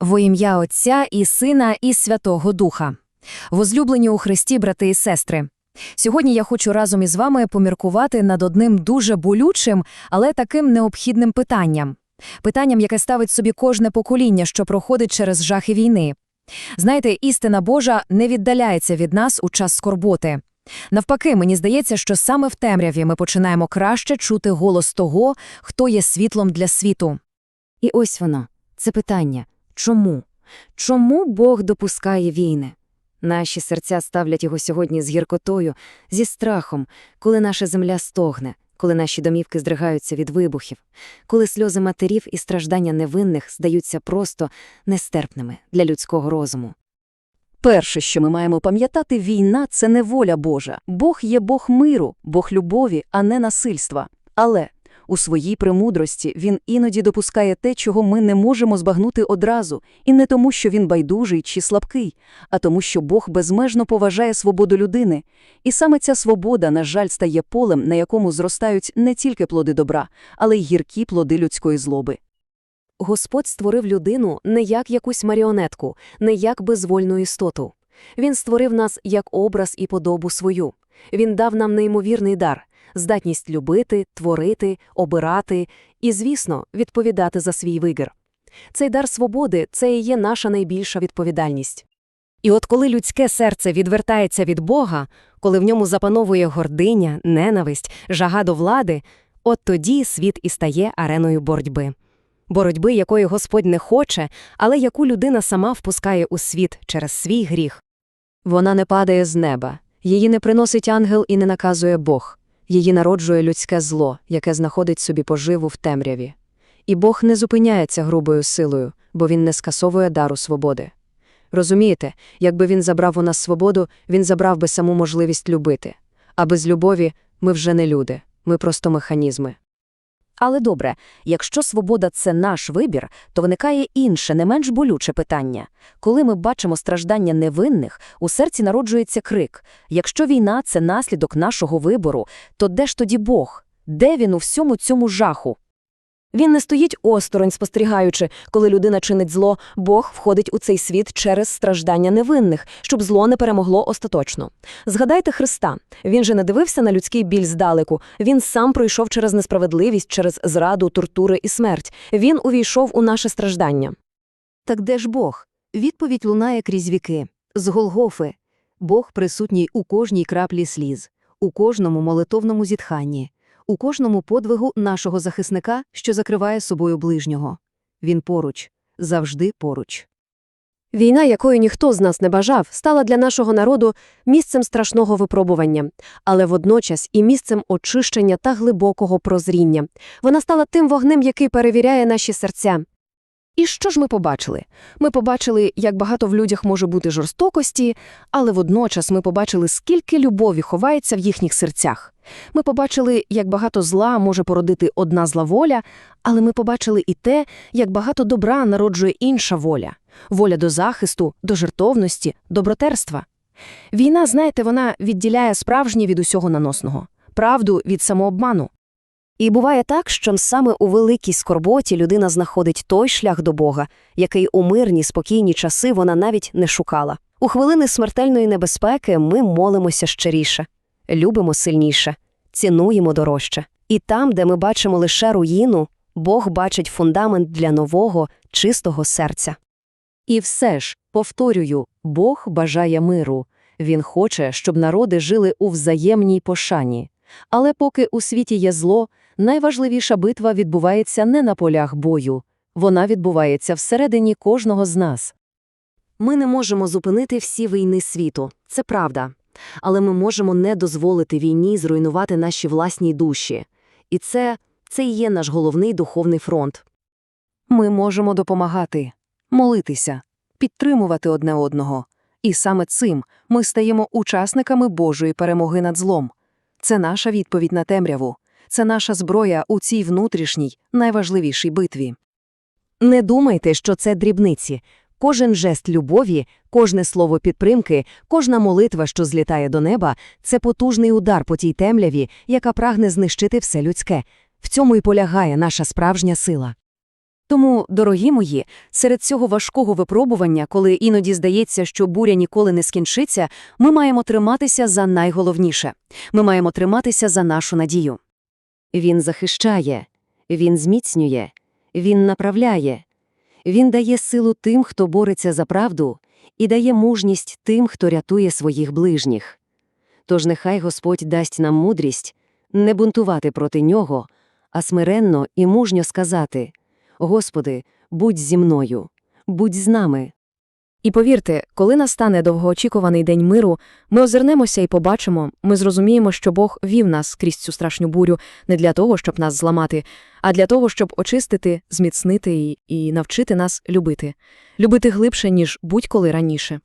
Во ім'я Отця і Сина і Святого Духа. Возлюблені у Христі, брати і сестри. Сьогодні я хочу разом із вами поміркувати над одним дуже болючим, але таким необхідним питанням. Питанням, яке ставить собі кожне покоління, що проходить через жахи війни. Знаєте, істина Божа не віддаляється від нас у час скорботи. Навпаки, мені здається, що саме в темряві ми починаємо краще чути голос того, хто є світлом для світу. І ось воно, це питання. Чому? Чому Бог допускає війни? Наші серця ставлять його сьогодні з гіркотою, зі страхом, коли наша земля стогне, коли наші домівки здригаються від вибухів, коли сльози матерів і страждання невинних здаються просто нестерпними для людського розуму. Перше, що ми маємо пам'ятати, війна це не воля Божа. Бог є Бог миру, Бог любові, а не насильства. Але у своїй премудрості він іноді допускає те, чого ми не можемо збагнути одразу, і не тому, що він байдужий чи слабкий, а тому, що Бог безмежно поважає свободу людини. І саме ця свобода, на жаль, стає полем, на якому зростають не тільки плоди добра, але й гіркі плоди людської злоби. Господь створив людину не як якусь маріонетку, не як безвольну істоту. Він створив нас як образ і подобу свою. Він дав нам неймовірний дар здатність любити, творити, обирати і, звісно, відповідати за свій вибір. Цей дар свободи це і є наша найбільша відповідальність. І от коли людське серце відвертається від Бога, коли в ньому запановує гординя, ненависть, жага до влади, от тоді світ і стає ареною боротьби. Боротьби, якої Господь не хоче, але яку людина сама впускає у світ через свій гріх. Вона не падає з неба, її не приносить ангел і не наказує Бог. Її народжує людське зло, яке знаходить собі поживу в темряві. І Бог не зупиняється грубою силою, бо він не скасовує дару свободи. Розумієте, якби він забрав у нас свободу, він забрав би саму можливість любити. А без любові ми вже не люди, ми просто механізми. Але добре, якщо свобода це наш вибір, то виникає інше, не менш болюче питання. Коли ми бачимо страждання невинних, у серці народжується крик. Якщо війна це наслідок нашого вибору, то де ж тоді Бог? Де він у всьому цьому жаху? Він не стоїть осторонь, спостерігаючи, коли людина чинить зло, Бог входить у цей світ через страждання невинних, щоб зло не перемогло остаточно. Згадайте Христа. Він же не дивився на людський біль здалеку. Він сам пройшов через несправедливість, через зраду, тортури і смерть. Він увійшов у наше страждання. Так де ж Бог? Відповідь лунає крізь віки. З Голгофи. Бог присутній у кожній краплі сліз, у кожному молитовному зітханні, у кожному подвигу нашого захисника, що закриває собою ближнього. Він поруч, завжди поруч. Війна, якої ніхто з нас не бажав, стала для нашого народу місцем страшного випробування, але водночас і місцем очищення та глибокого прозріння. Вона стала тим вогнем, який перевіряє наші серця. І що ж ми побачили? Ми побачили, як багато в людях може бути жорстокості, але водночас ми побачили, скільки любові ховається в їхніх серцях. Ми побачили, як багато зла може породити одна зла воля, але ми побачили і те, як багато добра народжує інша воля воля до захисту, до жертовності, до братерства. Війна, знаєте, вона відділяє справжнє від усього наносного, правду від самообману. І буває так, що саме у великій скорботі людина знаходить той шлях до Бога, який у мирні, спокійні часи вона навіть не шукала. У хвилини смертельної небезпеки ми молимося щиріше, любимо сильніше, цінуємо дорожче. І там, де ми бачимо лише руїну, Бог бачить фундамент для нового, чистого серця. І все ж, повторюю, Бог бажає миру. Він хоче, щоб народи жили у взаємній пошані. Але поки у світі є зло, найважливіша битва відбувається не на полях бою. Вона відбувається всередині кожного з нас. Ми не можемо зупинити всі війни світу, це правда. Але ми можемо не дозволити війні зруйнувати наші власні душі. І це, це і є наш головний духовний фронт. Ми можемо допомагати, молитися, підтримувати одне одного. І саме цим ми стаємо учасниками Божої перемоги над злом. Це наша відповідь на темряву, це наша зброя у цій внутрішній, найважливішій битві. Не думайте, що це дрібниці. Кожен жест любові, кожне слово підтримки, кожна молитва, що злітає до неба, це потужний удар по тій темряві, яка прагне знищити все людське. В цьому і полягає наша справжня сила. Тому, дорогі мої, серед цього важкого випробування, коли іноді здається, що буря ніколи не скінчиться, ми маємо триматися за найголовніше. Ми маємо триматися за нашу надію. Він захищає, він зміцнює, він направляє, він дає силу тим, хто бореться за правду, і дає мужність тим, хто рятує своїх ближніх. Тож нехай Господь дасть нам мудрість не бунтувати проти нього, а смиренно і мужньо сказати Господи, будь зі мною, будь з нами. І повірте, коли настане довгоочікуваний день миру, ми озирнемося і побачимо, ми зрозуміємо, що Бог вів нас крізь цю страшну бурю не для того, щоб нас зламати, а для того, щоб очистити, зміцнити і, і навчити нас любити. Любити глибше, ніж будь-коли раніше.